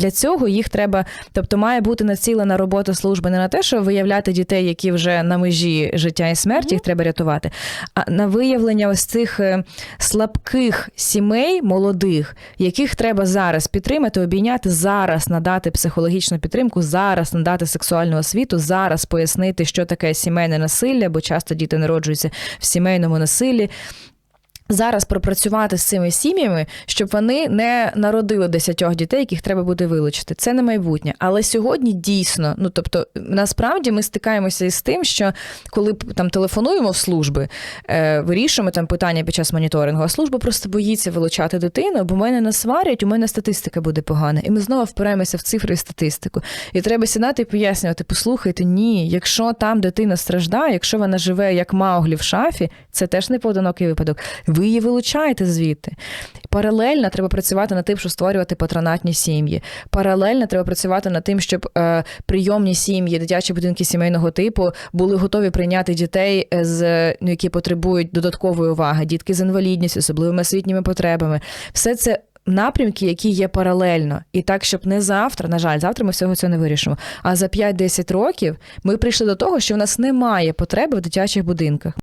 Для цього їх треба, тобто має бути націлена робота служби не на те, щоб виявляти дітей, які вже на межі життя і смерті, їх треба рятувати, а на виявлення ось цих е, слабких сімей молодих, яких треба зараз підтримати, обійняти, зараз надати психологічну підтримку, зараз надати сексуальну освіту, зараз пояснити, що таке сімейне насилля, бо часто діти народжуються в сімейному насиллі. Зараз пропрацювати з цими сім'ями, щоб вони не народили десятьох дітей, яких треба буде вилучити. Це не майбутнє. Але сьогодні дійсно, ну тобто, насправді ми стикаємося із тим, що коли там телефонуємо в служби, е, вирішуємо там питання під час моніторингу, а служба просто боїться вилучати дитину, бо мене насварять, у мене статистика буде погана. І ми знову впираємося в цифри і статистику. І треба сідати і пояснювати: послухайте, ні, якщо там дитина страждає, якщо вона живе як Мауглі в шафі, це теж не поодинокий випадок. Ви її вилучаєте звідти. Паралельно треба працювати над тим, щоб створювати патронатні сім'ї. Паралельно треба працювати над тим, щоб е, прийомні сім'ї, дитячі будинки сімейного типу були готові прийняти дітей, е, з ну, які потребують додаткової уваги, дітки з інвалідністю, особливими освітніми потребами. Все це. Напрямки, які є паралельно, і так, щоб не завтра, на жаль, завтра ми всього цього не вирішимо. А за 5-10 років ми прийшли до того, що в нас немає потреби в дитячих будинках.